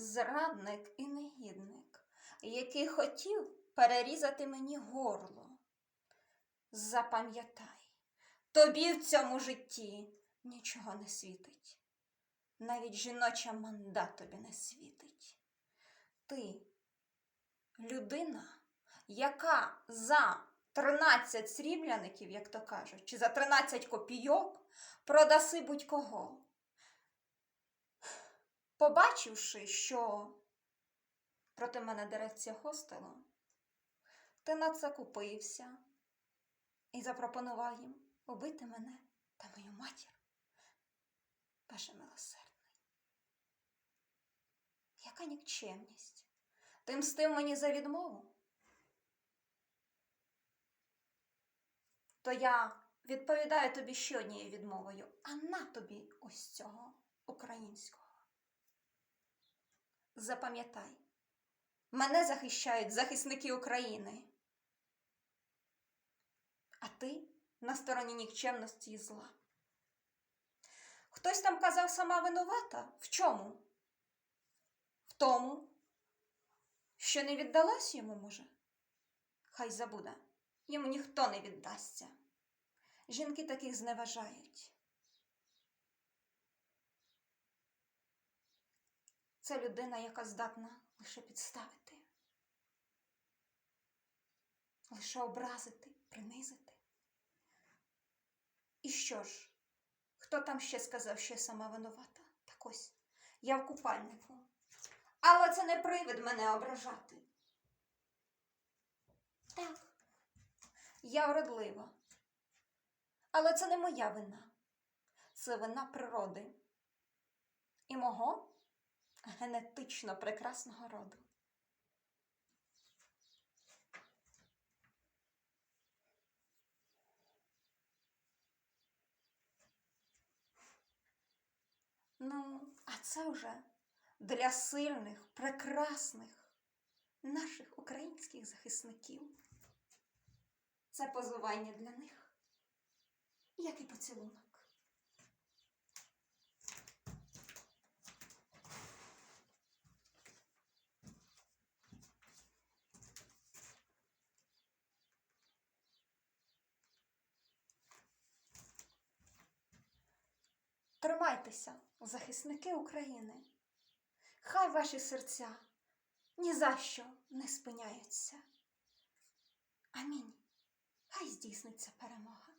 зрадник і негідник, який хотів перерізати мені горло. Запам'ятай, тобі в цьому житті нічого не світить. Навіть жіноча манда тобі не світить. Ти людина, яка за 13 срібляників, як то кажуть, чи за 13 копійок продаси будь-кого. Побачивши, що проти мене дереться хостело, ти на це купився і запропонував їм убити мене та мою матір. Боже милосердний. Яка нікчемність? Ти мстив мені за відмову? То я відповідаю тобі ще однією відмовою, а на тобі ось цього українського. Запам'ятай, мене захищають захисники України. А ти на стороні нікчемності і зла. Хтось там казав сама винувата. В чому? В тому, що не віддалась йому, може? Хай забуде, йому ніхто не віддасться. Жінки таких зневажають. Це людина, яка здатна лише підставити, лише образити, принизити. І що ж? Хто там ще сказав, що я сама винувата? Так ось, я в купальнику. Але це не привид мене ображати. Так, я вродлива. Але це не моя вина. Це вина природи і мого генетично прекрасного роду. Ну, а це вже для сильних, прекрасних наших українських захисників. Це позування для них, як і поцілунок. Тримайтеся, захисники України. Хай ваші серця ні за що не спиняються. Амінь. Хай здійсниться перемога.